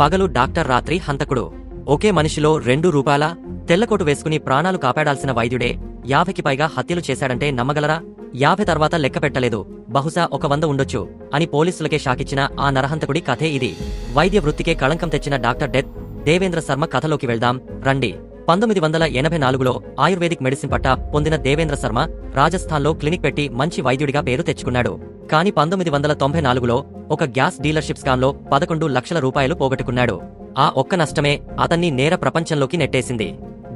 పగలు డాక్టర్ రాత్రి హంతకుడు. ఒకే మనిషిలో రెండు రూపాయల తెల్లకోటు వేసుకుని ప్రాణాలు కాపాడాల్సిన వైద్యుడే యాభైకి పైగా హత్యలు చేశాడంటే నమ్మగలరా? యాభై తర్వాత లెక్క పెట్టలేదు. బహుశా ఒక వంద ఉండొచ్చు అని పోలీసులకే షాకిచ్చిన ఆ నరహంతకుడి కథే ఇది. వైద్య వృత్తికే కళంకం తెచ్చిన డాక్టర్ డెత్. దేవేంద్ర శర్మ కథలోకి వెళ్దాం రండి. పంతొమ్మిది వందల ఎనభై నాలుగులో ఆయుర్వేదిక్ మెడిసిన్ పట్టా పొందిన దేవేంద్ర శర్మ రాజస్థాన్లో క్లినిక్ పెట్టి మంచి వైద్యుడిగా పేరు తెచ్చుకున్నాడు. కానీ పంతొమ్మిది వందల తొంభై నాలుగులో ఒక గ్యాస్ డీలర్షిప్ స్కామ్లో పదకొండు లక్షల రూపాయలు పోగొట్టుకున్నాడు. ఆ ఒక్క నష్టమే అతన్ని నేర ప్రపంచంలోకి నెట్టేసింది.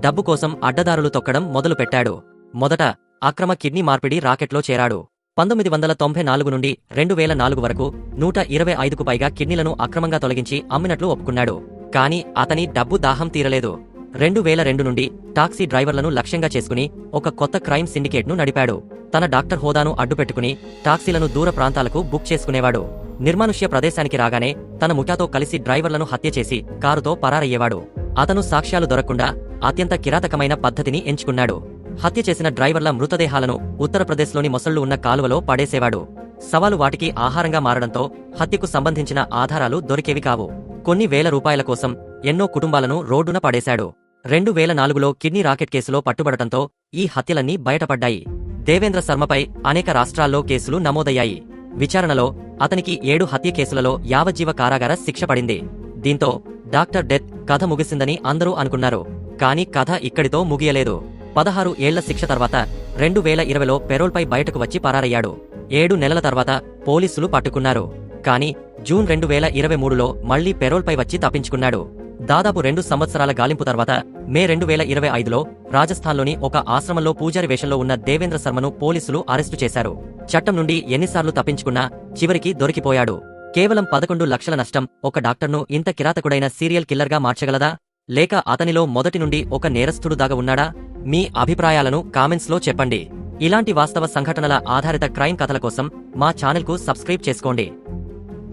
డబ్బు కోసం అడ్డదారులు తొక్కడం మొదలు పెట్టాడు మొదట అక్రమ కిడ్నీ మార్పిడి రాకెట్లో చేరాడు. పంతొమ్మిది వందల తొంభై నాలుగు నుండి రెండు వేల నాలుగు వరకు నూట ఇరవై ఐదుకు పైగా కిడ్నీలను అక్రమంగా తొలగించి అమ్మినట్లు ఒప్పుకున్నాడు. కానీ అతని డబ్బు దాహం తీరలేదు. రెండు వేల రెండు నుండి టాక్సీ డ్రైవర్లను లక్ష్యంగా చేసుకుని ఒక కొత్త క్రైమ్ సిండికేట్ను నడిపాడు. తన డాక్టర్ హోదాను అడ్డుపెట్టుకుని టాక్సీలను దూర ప్రాంతాలకు బుక్ చేసుకునేవాడు. నిర్మానుష్య ప్రదేశానికి రాగానే తన ముఠాతో కలిసి డ్రైవర్లను హత్య చేసి కారుతో పరారయ్యేవాడు. అతను సాక్ష్యాలు దొరకకుండా అత్యంత కిరాతకమైన పద్ధతిని ఎంచుకున్నాడు. హత్య చేసిన డ్రైవర్ల మృతదేహాలను ఉత్తరప్రదేశ్లోని మొసళ్ళు ఉన్న కాలువలో పడేసేవాడు. సవాలు వాటికి ఆహారంగా మారడంతో హత్యకు సంబంధించిన ఆధారాలు దొరికేవి కావు. కొన్ని వేల రూపాయల కోసం ఎన్నో కుటుంబాలను రోడ్డున పడేశాడు. రెండు వేల నాలుగులో కిడ్నీ రాకెట్ కేసులో పట్టుబడటంతో ఈ హత్యలన్నీ బయటపడ్డాయి. దేవేంద్ర శర్మపై అనేక రాష్ట్రాల్లో కేసులు నమోదయ్యాయి. విచారణలో అతనికి ఏడు హత్య కేసులలో యావజ్జీవ కారాగార శిక్ష పడింది. దీంతో డాక్టర్ డెత్ కథ ముగిసిందని అందరూ అనుకున్నారు. కానీ కథ ఇక్కడితో ముగియలేదు. పదహారు ఏళ్ళ శిక్ష తర్వాత రెండు వేల ఇరవైలో పెరోల్పై బయటకు వచ్చి పరారయ్యాడు. ఏడు నెలల తర్వాత పోలీసులు పట్టుకున్నారు. కానీ జూన్ రెండు వేల ఇరవై మూడులో మళ్ళీ పెరోల్పై వచ్చి తప్పించుకున్నాడు. దాదాపు రెండు సంవత్సరాల గాలింపు తర్వాత మే రెండు వేల ఇరవై ఐదులో రాజస్థాన్లోని ఒక ఆశ్రమంలో పూజారి వేషంలో ఉన్న దేవేంద్ర శర్మను పోలీసులు అరెస్టు చేశారు. చట్టం నుండి ఎన్నిసార్లు తప్పించుకున్నా చివరికి దొరికిపోయాడు. కేవలం పదకొండు లక్షల నష్టం ఒక డాక్టర్ను ఇంత కిరాతకుడైన సీరియల్ కిల్లర్గా మార్చగలదా? లేక అతనిలో మొదటి నుండి ఒక నేరస్థుడు దాగా ఉన్నాడా? మీ అభిప్రాయాలను కామెంట్స్లో చెప్పండి. ఇలాంటి వాస్తవ సంఘటనల ఆధారిత క్రైమ్ కథల కోసం మా ఛానల్కు సబ్స్క్రైబ్ చేసుకోండి.